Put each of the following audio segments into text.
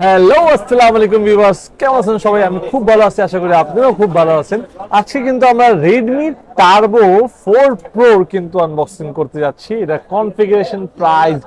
Hello আসসালামু আলাইকুম viewers কেমন আছেন সবাই? আমি খুব ভালো আছি, আশা করি আপনারাও খুব ভালো আছেন। আজকে কিন্তু আমরা Redmi Turbo 4 Pro কিন্তু আনবক্সিং করতে যাচ্ছি। এটা কনফিগারেশন প্রাইস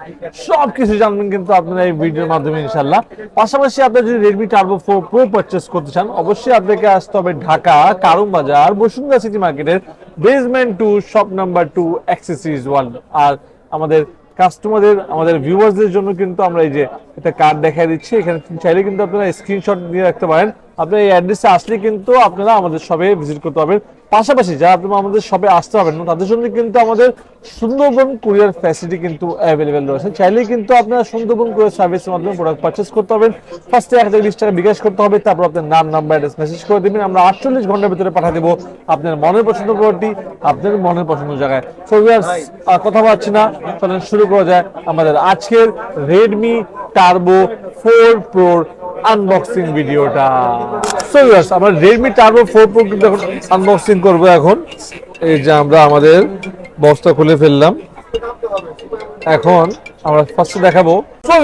সব কিছু জানবেন কিন্তু আপনারা এই ভিডিওর মাধ্যমে, ইনশাআল্লাহ। পাশাপাশি আপনারা যদি Redmi Turbo 4 Pro পারচেজ করতে চান, অবশ্যই আপনাকে আসতে হবে ঢাকা, কারুম বাজার, বসুন্ধরা সিটি মার্কেটের basement two shop number two accessories one আর আমাদের কাস্টমারদের আমাদের ভিউয়ার্সদের জন্য কিন্তু আমরা এই যে একটা কার্ড দেখা দিচ্ছি। এখানে চাইলে কিন্তু আপনারা স্ক্রিনশট দিয়ে রাখতে পারেন। আপনারা এই অ্যাড্রেসে আসলে কিন্তু আপনারা আমাদের সবে ভিজিট করতে পারবেন। পাশাপাশি যারা আপনারা আমাদের শপে আসতে পারবেন না তাদের জন্য কিন্তু আমাদের সুন্দরবন কুরিয়ার ফ্যাসিলিটি কিন্তু অ্যাভেলেবেল রয়েছে। চাইলেই কিন্তু আপনারা সুন্দরবন কুরিয়ার সার্ভিসের মাধ্যমে প্রোডাক্ট পারচেস করতে পারবেন। ফার্স্টে এক হাজার বিশ টাকা বিকাশ করতে হবে তারপর আপনার নাম নাম্বার অ্যাড্রেস মেসেজ করে দেবেন। আমরা আটচল্লিশ ঘণ্টার ভিতরে পাঠিয়ে দেবো আপনার মনের পছন্দ প্রোডাক্টটি আপনার মনের পছন্দ জায়গায়। সো আর কথা পাচ্ছি না চলেন শুরু করা যায় আমাদের আজকের রেডমি টার্বো ফোর প্রোর আনবক্সিং ভিডিওটা সো ভিউয়ার্স আমরা রেডমি টার্বো ফোর প্রো কিন্তু এখন আনবক্সিং করব এখন। এই যে আমরা আমাদের বক্সটা খুলে ফেললাম। এখন আমরা ফার্স্টে দেখাবো। সো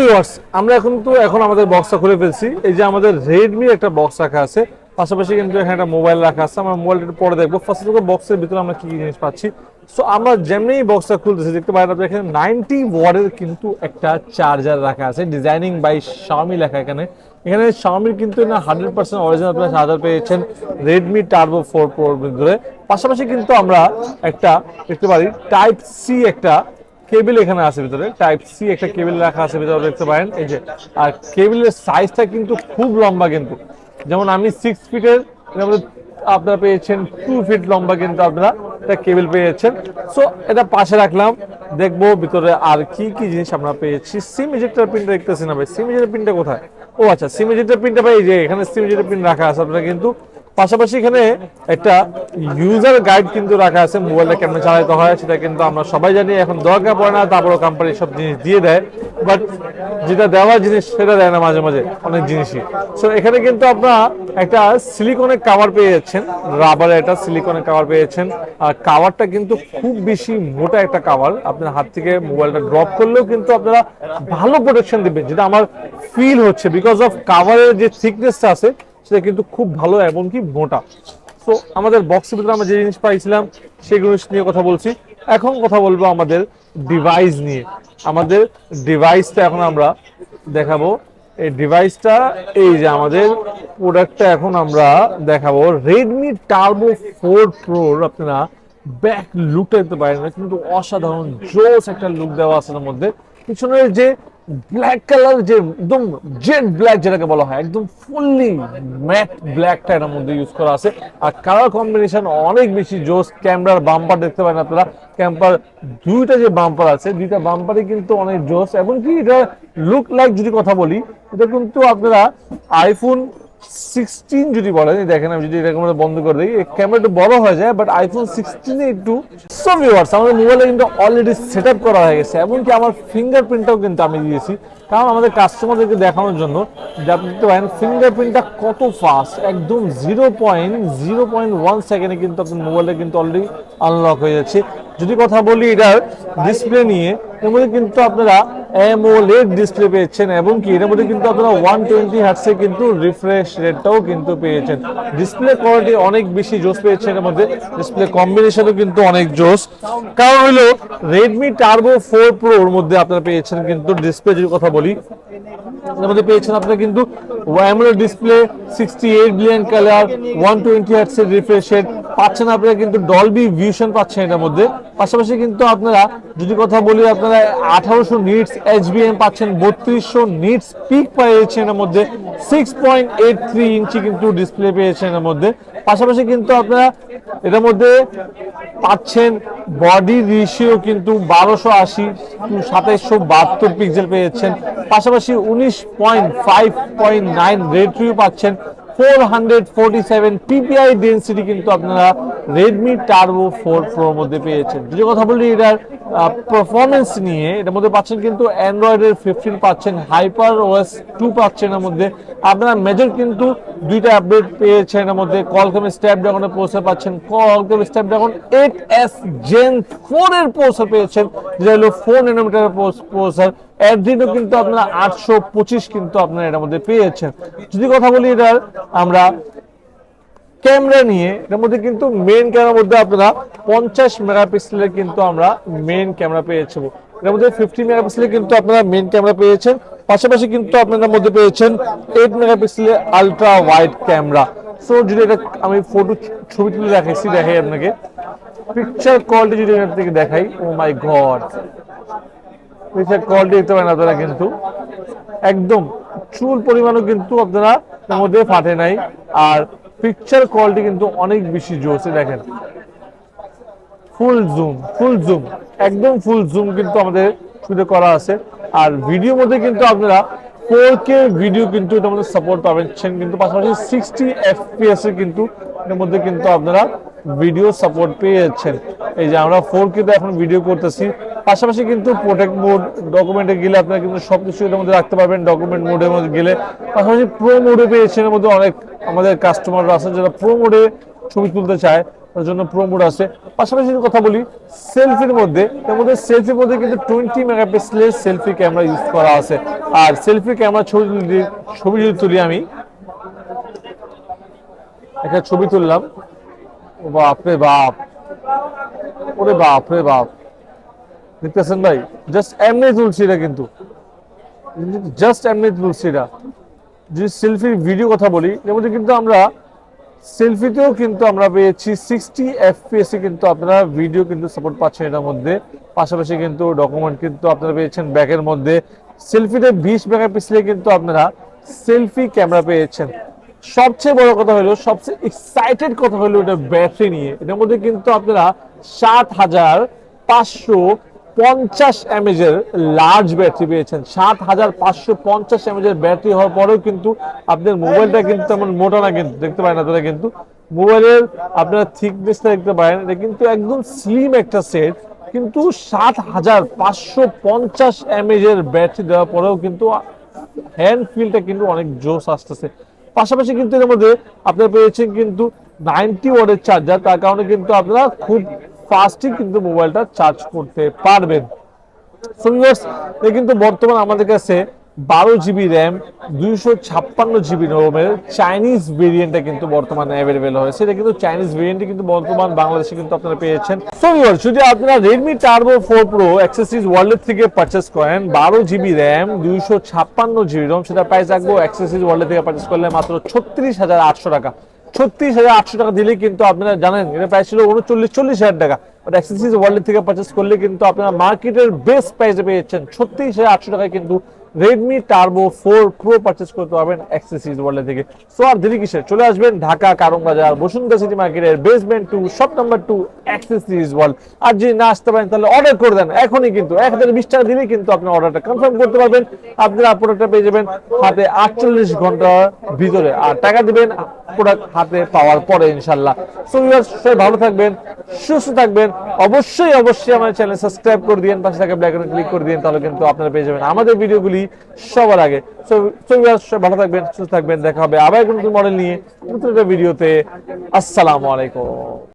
আমরা এখন তো এখন আমাদের বক্সটা খুলে ফেলছি। এই যে আমাদের রেডমি একটা বক্স রাখা আছে। পাশাপাশি কিন্তু এখানে একটা মোবাইল রাখা আছে। আমরা মোবাইলটা পরে দেখব। ফার্স্ট বক্সের ভিতরে আমরা কি জিনিস পাচ্ছি? সো আমরা যেমনি বক্সটা খুলতেছি, দেখতে পারেন আপনার এখানে নাইনটি ওয়ার্ডের কিন্তু একটা চার্জার রাখা আছে ডিজাইনিং বাই শাওমি লেখা এখানে। এখানে শাওমির কিন্তু না হান্ড্রেড পার্সেন্ট অরিজিনাল আপনারা চার্জার পেয়েছেন রেডমি টার্বো ফোর প্রোর ভিতরে। পাশাপাশি কিন্তু আমরা একটা, দেখতে পারি টাইপ সি একটা কেবিল এখানে আছে ভিতরে। টাইপ সি একটা কেবিল রাখা আছে ভিতরে, দেখতে পারেন। এই যে, আর কেবিলের সাইজটা কিন্তু খুব লম্বা কিন্তু। যেমন আমি সিক্স ফিটের আপনারা পেয়েছেন টু ফিট লম্বা কিন্তু আপনারা। একটা কেবিল পেয়েছেন। সো এটা পাশে রাখলাম। দেখব ভিতরে আর কি কি জিনিস আমরা পেয়েছি। সিম ইজেক্টার পিনটা দেখতেছি না ভাই। সিম ইজেক্টার পিনটা কোথায়? ও আচ্ছা সিম ইজেক্টার পিনটা ভাই যে এখানে সিম ইজেক্টার পিন রাখা আছে আপনারা কিন্তু পাশাপাশি এখানে একটা ইউজার গাইড কিন্তু রাখা আছে মোবাইলটা কেমন চালাতে হয় সেটা কিন্তু আমরা সবাই জানি, এখন দরকার পড়ে না, তারপরও কোম্পানি সব জিনিস দিয়ে দেয় বাট যেটা দেওয়ার জিনিস সেটা দেয় না মাঝে মাঝে, অনেক জিনিসই। সো এখানে কিন্তু আপনারা একটা সিলিকনের কাভার পেয়ে যাচ্ছেন রাবারের একটা সিলিকনের কাভার পেয়ে যাচ্ছেন, আর কাভারটা কিন্তু খুব বেশি মোটা একটা কাভার আপনার হাত থেকে মোবাইলটা ড্রপ করলেও কিন্তু আপনারা ভালো প্রোটেকশন দিবেন, যেটা আমার ফিল হচ্ছে বিকজ অফ কাভারের যে থিকনেসটা আছে সেটা কিন্তু খুব ভালো এবং কি মোটা। তো আমাদের বক্সের ভিতরে আমরা যে জিনিস পাইছিলাম সেগুলো নিয়ে কথা বলছি। এখন কথা বলব আমাদের ডিভাইস নিয়ে। আমাদের ডিভাইসটা এখন আমরা দেখাবো। এই ডিভাইসটা এই যে আমাদের প্রোডাক্টটা এখন আমরা দেখাবো। রেডমি টার্বো ফোর প্রোর আপনারা ব্যাক লুকটা দিতে পারেন। কিন্তু অসাধারণ জোস একটা লুক দেওয়া আছে তার মধ্যে। পিছনের যে ব্ল্যাক কালার যে একদম জেড ব্ল্যাক যেটাকে বলা হয়, একদম ফুললি ম্যাট ব্ল্যাকটা এটার মধ্যে ইউজ করা আছে। আর কালার কম্বিনেশন অনেক বেশি জোস ক্যামেরার বাম্পার দেখতে পারেন আপনারা। ক্যাম্পার দুইটা যে বাম্পার আছে, দুইটা বাম্পারই কিন্তু অনেক জোস। এবং কি এটা লুক লাইক যদি কথা বলি, এটা কিন্তু আপনারা আইফোন সিক্সটিন যদি এই দেখেন আমি যদি এরকম বন্ধ করে দিই ক্যামেরা একটু বড় হয়ে যায় বাট আইফোন সিক্সটিনে একটু সো ভিউয়ার্স আমাদের মোবাইলে কিন্তু অলরেডি সেট করা হয়ে গেছে। এমনকি আমার ফিঙ্গারপ্রিন্টটাও কিন্তু আমি দিয়েছি। কারণ আমাদের কাস্টমারদেরকে দেখানোর জন্য ফিঙ্গারপ্রিন্টটা কত ফাস্ট একদম zero point zero point one সেকেন্ডে কিন্তু আপনার মোবাইলটা কিন্তু অলরেডি আনলক হয়ে যাচ্ছে। যদি কথা বলি এটার ডিসপ্লে নিয়ে, এর মধ্যে কিন্তু আপনারা অ্যামোলেড ডিসপ্লে পেয়েছেন এবং কি, এর মধ্যে কিন্তু আপনারা ওয়ান টোয়েন্টি হার্টসে কিন্তু রিফ্রেশ রেটটাও কিন্তু পেয়েছেন। ডিসপ্লে কোয়ালিটি অনেক বেশি জোস পেয়েছেন, এর মধ্যে ডিসপ্লে কম্বিনেশনও কিন্তু অনেক জোস কারণ হলো রেডমি টার্বো ফোর প্রোর মধ্যে আপনারা পেয়েছেন কিন্তু ডিসপ্লে যদি কথা বলি এর মধ্যে পেয়েছেন আপনারা কিন্তু AMOLED display sixty eight billion colour one twenty হার্টসের refresh rate পাচ্ছেন আপনারা কিন্তু ডলবি ভিশন পাচ্ছেন এটার মধ্যে। পাশাপাশি কিন্তু আপনারা যদি কথা বলি, আপনারা আঠারোশো নিটস এইচবিএম পাচ্ছেন, বত্রিশশো নিটস পিক পেয়েছেন এর মধ্যে সিক্স পয়েন্ট ইঞ্চি কিন্তু ডিসপ্লে পেয়েছেন এর মধ্যে। পাশাপাশি কিন্তু আপনারা এটার মধ্যে পাচ্ছেন বডি রেশিও কিন্তু বারোশো আশি সাতাইশশো বাহাত্তর পিক্সেল পেয়েছেন। পাশাপাশি উনিশ point five point nine ratio পাচ্ছেন। Four hundred forty seven PPI density কিন্তু আপনারা রেডমি টার্বো ফোর প্রোর মধ্যে পেয়েছেন। দুটো কথা বললি এটার পারফরমেন্স নিয়ে, এটার মধ্যে পাচ্ছেন কিন্তু অ্যান্ড্রয়েডের ফিফটিন পাচ্ছেন, হাইপার ওএস টু পাচ্ছেন এর মধ্যে। আপনারা মেজর কিন্তু দুইটা আপডেট পেয়েছেন এর মধ্যে। কলকম স্ন্যাপড্রাগনের প্রসেসর পাচ্ছেন Qualcomm Snapdragon eight S Gen four এর প্রসেসর পেয়েছেন, যেটা হলো ফোর ন্যানোমিটার প্রসেসর অ্যাড্রিনো কিন্তু আপনারা আটশো পঁচিশ কিন্তু আপনারা এটার মধ্যে পেয়েছেন। যদি কথা বলি এটার, আমরা ক্যামেরা নিয়ে এর মধ্যে কিন্তু মেইন ক্যামেরার মধ্যে আপনারা পঞ্চাশ মেগাপিক্সেলের কিন্তু আমরা মেইন ক্যামেরা পেয়েছি এর মধ্যে ফিফটি মেগাপিক্সেলের কিন্তু আপনারা মেইন ক্যামেরা পেয়েছেন পাশাপাশি কিন্তু আপনারা মধ্যে পেয়েছেন এইট মেগাপিক্সেলের আলট্রা ওয়াইড ক্যামেরা সো যদি এটা আমি ফটো ছবি তুলে দেখাইছি, দেখাই আপনাকে। পিকচার কোয়ালিটি যদি থেকে দেখাই oh my god picture quality দেখতে পারেন আপনারা কিন্তু। একদম চুল পরিমাণও কিন্তু আপনারা এর মধ্যে ফাটে নাই। আর পিকচার কোয়ালিটি কিন্তু অনেক বেশি জোরসে দেখেন। ফুল জুম ফুল জুম একদম ফুল জুম কিন্তু আমাদের শুরু করা আছে। আর ভিডিও মধ্যে কিন্তু আপনারা ফোর কে ভিডিও কিন্তু এটার মধ্যে সাপোর্ট পাবেন। কিন্তু পাশাপাশি সিক্সটি এফপিএস এর কিন্তু এর মধ্যে কিন্তু আপনারা ভিডিও সাপোর্ট পেয়ে যাচ্ছেন এই যে আমরা ফোর কে এখন ভিডিও করতেছি। পাশাপাশি কিন্তু প্রোটেক্ট মোড ডকুমেন্টে গেলে আপনারা কিন্তু সবকিছু এর মধ্যে রাখতে পারবেন ডকুমেন্ট মোডের মধ্যে গেলে। পাশাপাশি প্রো মোডে পেয়েছেন এর মধ্যে অনেক আমাদের কাস্টমাররা আছে যারা প্রো মোডে ছবি তুলতে চায় তার জন্য প্রো মোড আছে। পাশাপাশি কথা বলি সেলফির মধ্যে তার মধ্যে সেলফির মধ্যে কিন্তু টোয়েন্টি মেগাপিক্সেলের সেলফি ক্যামেরা ইউজ করা আছে। আর সেলফি ক্যামেরা ছবি তুলি, ছবি যদি তুলি আমি, একটা ছবি তুললাম। বাপরে বাপ, ওরে বাপ রে বাপ। দেখতেছেন ভাই? জাস্ট এমনি তুলছি কিন্তু। জাস্ট এমনি এটা যদি সেলফির ভিডিও কথা বলি, এর মধ্যে কিন্তু আমরা সেলফিতেও কিন্তু আমরা পেয়েছি সিক্সটি এফপিএস কিন্তু আপনারা ভিডিও কিন্তু সাপোর্ট পাচ্ছেন এটার মধ্যে। পাশাপাশি কিন্তু ডকুমেন্ট কিন্তু আপনারা পেয়েছেন ব্যাকের মধ্যে। সেলফিতে বিশ মেগাপিক্সেলে কিন্তু আপনারা সেলফি ক্যামেরা পেয়েছেন। সবচেয়ে বড় কথা হলো, সবচেয়ে এক্সাইটেড কথা হলো এটা ব্যাটারি নিয়ে। এটার মধ্যে কিন্তু আপনারা সাত হাজার পাঁচশো পঞ্চাশ এমএজ এর লার্জ ব্যাটারি পেয়েছেন। সাত হাজার পাঁচশো পঞ্চাশ এমএজ এর ব্যাটারি হওয়ার পরেও কিন্তু আপনার মোবাইলটা কিন্তু তেমন মোটা না কিন্তু, দেখতে পারেন আপনারা কিন্তু। মোবাইলের আপনার থিকনেসটা দেখতে পারেন, এটা কিন্তু একদম স্লিম একটা সেট কিন্তু সাত হাজার পাঁচশো পঞ্চাশ এমএজ এর ব্যাটারি দেওয়ার পরেও কিন্তু হ্যান্ড ফিলটা কিন্তু অনেক জোস আসতেছে। পাশাপাশি কিন্তু এর মধ্যে আপনারা পেয়েছেন কিন্তু নাইনটি ওয়ার্ডের চার্জার তার কারণে কিন্তু আপনারা খুব ফাস্টই কিন্তু মোবাইলটা চার্জ করতে পারবেন। কিন্তু বর্তমান আমাদের কাছে বারো জিবি র্যাম দুইশো ছাপ্পান্ন জিবি রোমের চাইনিজ ভেরিয়েন্টটা কিন্তু বর্তমানে অ্যাভেলেবেল হয়েছে। এটা কিন্তু চাইনিজ ভেরিয়েন্টে কিন্তু বর্তমান বাংলাদেশে কিন্তু আপনারা পেয়েছেন। সো যদি আপনারা Redmi Turbo four Pro accessories world থেকে পারচেস করেন, বারো জিবি র্যাম দুইশো ছাপ্পান্ন জিবি রোম সেটা প্রাইস রাখব। অ্যাক্সেসরিজ ওয়ার্ল্ড থেকে পারচেস করলে মাত্র ছত্রিশ হাজার আটশো টাকা। ছত্রিশ হাজার আটশো টাকা দিলে কিন্তু আপনারা জানেন, এটা প্রাইস ছিল উনচল্লিশ, চল্লিশ হাজার টাকা। বাট এক্সিস ওয়ার্ল্ড থেকে পারচেস করলে কিন্তু আপনারা মার্কেটের বেস্ট প্রাইসে যাচ্ছেন। ছত্রিশ হাজার আটশো টাকায় কিন্তু Redmi Turbo four Pro purchase করতে পারবেন অ্যাক্সেসরিজ ওয়ার্ল্ড থেকে সো আর দেরি কিসের? চলে আসবেন ঢাকা কারণ বাজার, বসুন্ধরা সিটি মার্কেটের basement two shop number two accessories world আর যদি না আসতে পারেন, তাহলে অর্ডার করে দেন, এখনই কিন্তু। এক হাজার বিশ টাকা দিলেই কিন্তু আপনি অর্ডারটা কনফার্ম করতে পারবেন। আপনারা প্রোডাক্টটা পেয়ে যাবেন হাতে আটচল্লিশ ঘণ্টার ভিতরে। আর টাকা দিবেন প্রোডাক্ট হাতে পাওয়ার পরে, ইনশাল্লাহ। সো সবাই ভালো থাকবেন। সুস্থ থাকবেন। অবশ্যই অবশ্যই আমার চ্যানেল সাবস্ক্রাইব করে দিন পাশে থাকা ব্ল্যাক ক্লিক করে দিন তাহলে কিন্তু আপনারা পেয়ে যাবেন আমাদের ভিডিওগুলি সবার আগে। ভালো থাকবেন, সুস্থ থাকবেন, দেখা হবে আবার নতুন মডেল নিয়ে নতুন একটা ভিডিওতে আসসালামু আলাইকুম।